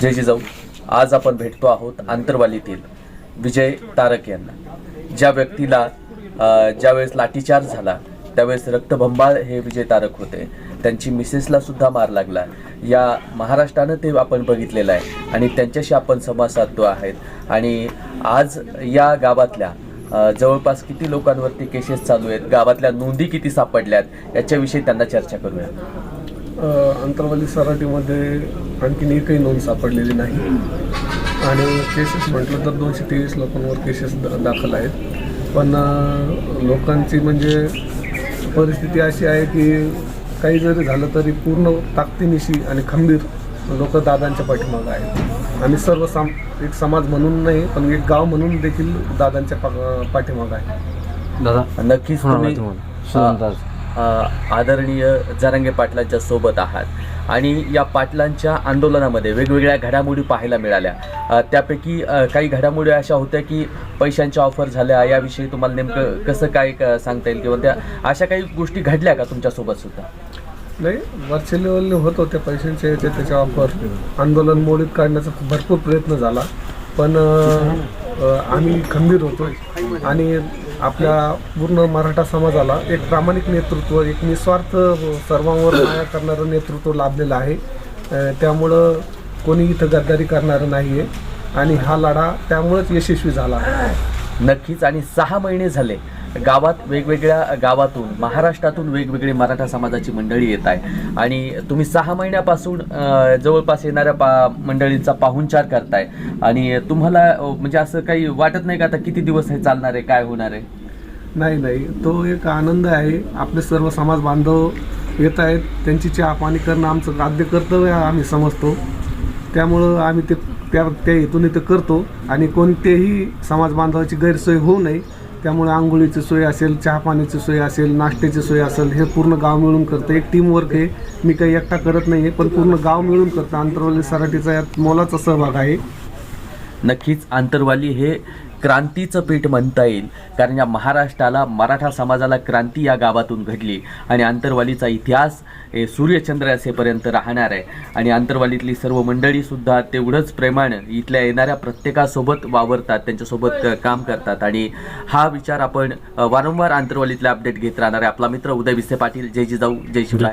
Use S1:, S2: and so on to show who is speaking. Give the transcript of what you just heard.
S1: जय जिजाऊ आज आपण भेटतो आहोत आंतरवालीतील विजय तारक यांना. ज्या व्यक्तीला ज्यावेळेस लाठीचार्ज झाला त्यावेळेस रक्तभंबाळ हे विजय तारक होते. त्यांची मिसेसला सुद्धा मार लागला. या महाराष्ट्रानं ते आपण बघितलेलं आहे आणि त्यांच्याशी आपण संवाद साधतो आहेत. आणि आज या गावातल्या जवळपास किती लोकांवरती केसेस चालू आहेत? गावातल्या नोंदी किती सापडल्यात? याच्याविषयी त्यांना चर्चा करूया.
S2: अंतरवाली सराटीमध्ये आणखीन एकही नोंद सापडलेली नाही. आणि केसेस म्हटलं तर दोनशे तेवीस लोकांवर केसेस द- दाखल आहेत. पण लोकांची म्हणजे परिस्थिती अशी आहे की काही जरी झालं तरी पूर्ण ताकदीनिशी आणि खंबीर लोक दादांच्या पाठीमागं आहेत. आम्ही सर्व साम एक समाज म्हणून नाही पण एक गाव म्हणून देखील दादांच्या पा- पाठीमागं आहे.
S3: दादा
S1: नक्कीच आदरणीय जरंगे पाटलांच्या सोबत आहात. आणि या पाटलांच्या आंदोलनामध्ये वेगवेगळ्या घडामोडी पाहायला मिळाल्या. त्यापैकी काही घडामोडी अशा होत्या की पैशांच्या ऑफर झाल्या याविषयी तुम्हाला नेमकं कसं काय क- सांगता येईल किंवा त्या अशा काही गोष्टी घडल्या का तुमच्यासोबत सुद्धा?
S2: नाही वरच्या लेवलने होत होत्या पैशांचे याचे त्याच्या ऑफर आंदोलन मोडीत काढण्याचा भरपूर प्रयत्न झाला. पण आम्ही खंबीर होतो आणि आपल्या पूर्ण मराठा समाजाला एक प्रामाणिक नेतृत्व एक निस्वार्थ सर्वांवर माया करणारं नेतृत्व लाभलेलं आहे. त्यामुळं कोणी इथं गद्दारी करणारं नाही आहे आणि हा लढा त्यामुळंच यशस्वी झाला.
S1: नक्कीच. आणि सहा महिने झाले गावात वेगवेगळ्या गावातून महाराष्ट्रातून वेगवेगळी मराठा समाजाची मंडळी येत आहे आणि तुम्ही सहा महिन्यापासून जवळपास येणाऱ्या पा मंडळींचा पाहुणचार करताय. आणि तुम्हाला म्हणजे असं काही वाटत नाही का आता किती दिवस हे चालणार आहे काय होणार आहे?
S2: नाही नाही. तो एक आनंद आहे. आपले सर्व समाज बांधव येत आहेत. त्यांची चहा पाणी करणं आमचं आद्य कर्तव्य आम्ही समजतो. त्यामुळं आम्ही ते त्या त्या हेतून ते करतो. आणि कोणतेही समाज बांधवाची गैरसोय होऊ नये. त्यामुळे आंघोळीची सोय असेल चहा पाण्याची सोय असेल नाश्त्याची सोय असेल हे पूर्ण गाव मिळून करतं. एक टीमवर्क आहे. मी काही एकटा करत नाही आहे पण पूर्ण गाव मिळून करतं. आंतरवाली सराठीचा यात मोलाचा सहभाग आहे.
S1: नक्कीच आंतरवाली हे क्रांतीचं पीठ म्हणता येईल. कारण या महाराष्ट्राला मराठा समाजाला क्रांती या गावातून घडली. आणि आंतरवालीचा इतिहास हे सूर्यचंद्र असेपर्यंत राहणार आहे. आणि आंतरवालीतली सर्व मंडळीसुद्धा तेवढंच प्रेमानं इथल्या येणाऱ्या प्रत्येकासोबत वावरतात त्यांच्यासोबत काम करतात. आणि हा विचार आपण वारंवार आंतरवालीतला अपडेट घेत राहणार आहे. आपला मित्र उदय विसे पाटील. जय जिजाऊ. जय शिवराय.